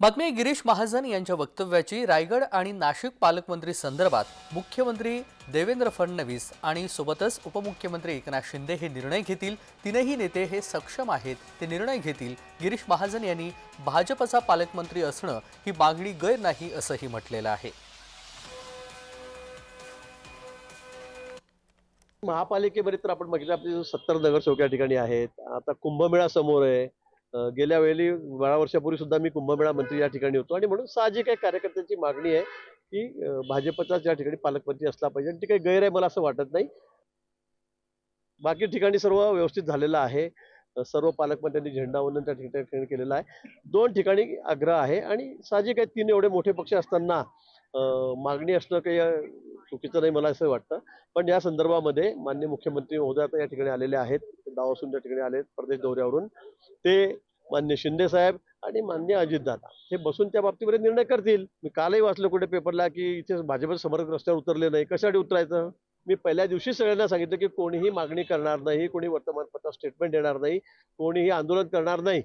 बातमी गिरीश महाजन यांच्या वक्तव्याची. रायगड आणि नाशिक पालकमंत्री संदर्भात मुख्यमंत्री देवेंद्र फडणवीस आणि सोबतच उपमुख्यमंत्री एकनाथ शिंदे हे निर्णय घेतील. तीनही नेते हे सक्षम आहेत ते निर्णय घेतील. गिरीश महाजन यांनी भाजपचा पालकमंत्री असणं ही मागणी गैर नाही असंही म्हटलेलं आहे. महापालिकेमध्ये तर आपण बघितलं आपली सत्तर नगरसेवक या ठिकाणी आहेत. आता कुंभमेळा समोर आहे. गेल्या वेळी बारा वर्षापूर्वी सुद्धा मी कुंभमेळा मंत्री या ठिकाणी होतो. आणि म्हणून साहजिक आहे कार्यकर्त्यांची मागणी आहे की भाजपचाच या ठिकाणी पालकमंत्री असला पाहिजे. आणि ती काही गैर आहे मला असं वाटत नाही. बाकी ठिकाणी सर्व व्यवस्थित झालेलं आहे. सर्व पालकमंत्र्यांनी झेंडावंदन त्या ठिकाणी केलेलं आहे. दोन ठिकाणी आग्रह आहे आणि साहजिक आहे तीन एवढे मोठे पक्ष असताना मागणी असणं काही चुकीचं नाही मला असं वाटतं. पण या संदर्भामध्ये मान्य मुख्यमंत्री महोदय आता या ठिकाणी आलेले आहेत. गावासून त्या ठिकाणी आले प्रदेश दौऱ्यावरून. ते मान्य शिंदे साहेब आणि मान्य अजितदादा हे बसून त्या बाबतीमध्ये निर्णय करतील. मी कालही वाचलं कुठे पेपरला की इथे भाजप समर्थक रस्त्यावर उतरले नाही. कशासाठी उतरायचं? मी पहिल्या दिवशी सगळ्यांना सांगितलं की कोणीही मागणी करणार नाही कोणी वर्तमानपत्रात स्टेटमेंट देणार नाही कोणीही आंदोलन करणार नाही.